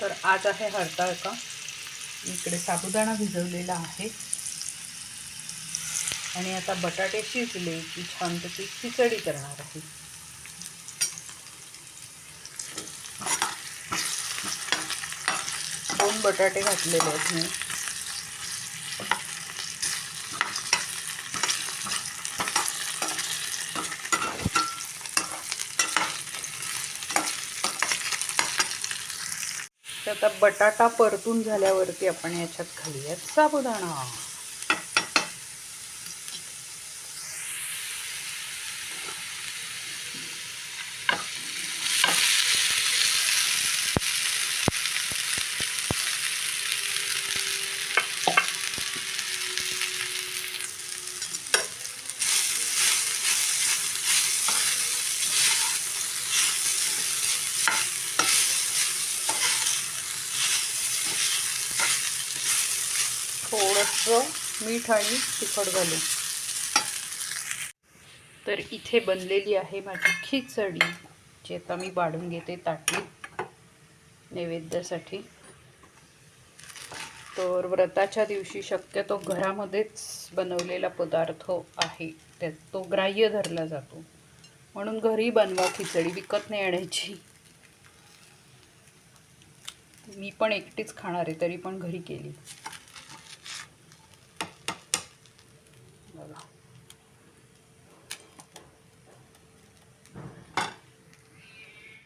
तर आज आहे हरताळका इकडे साबुदाणा भिजवलेला आहे. आणि आता बटाटे शिजले की छानपैकी खिचडी करणार आहे. दोन बटाटे घातलेले आहेत मी. आता बटाटा परतून झाल्यावरती आपण याच्यात घालूयात साबुदाणा. थोडंसं मीठ आणि तिखट घालू तर इथे बनलेली आहे माझी खिचडी जी आता मी वाढून घेते ताटलीत नैवेद्यासाठी. तर व्रताच्या दिवशी शक्यतो घरामध्येच बनवलेला पदार्थ आहे. त्यात तो ग्राह्य धरला जातो. म्हणून घरी बनवा खिचडी विकत नाही आणायची. मी पण एकटीच खाणार आहे तरी पण घरी केली.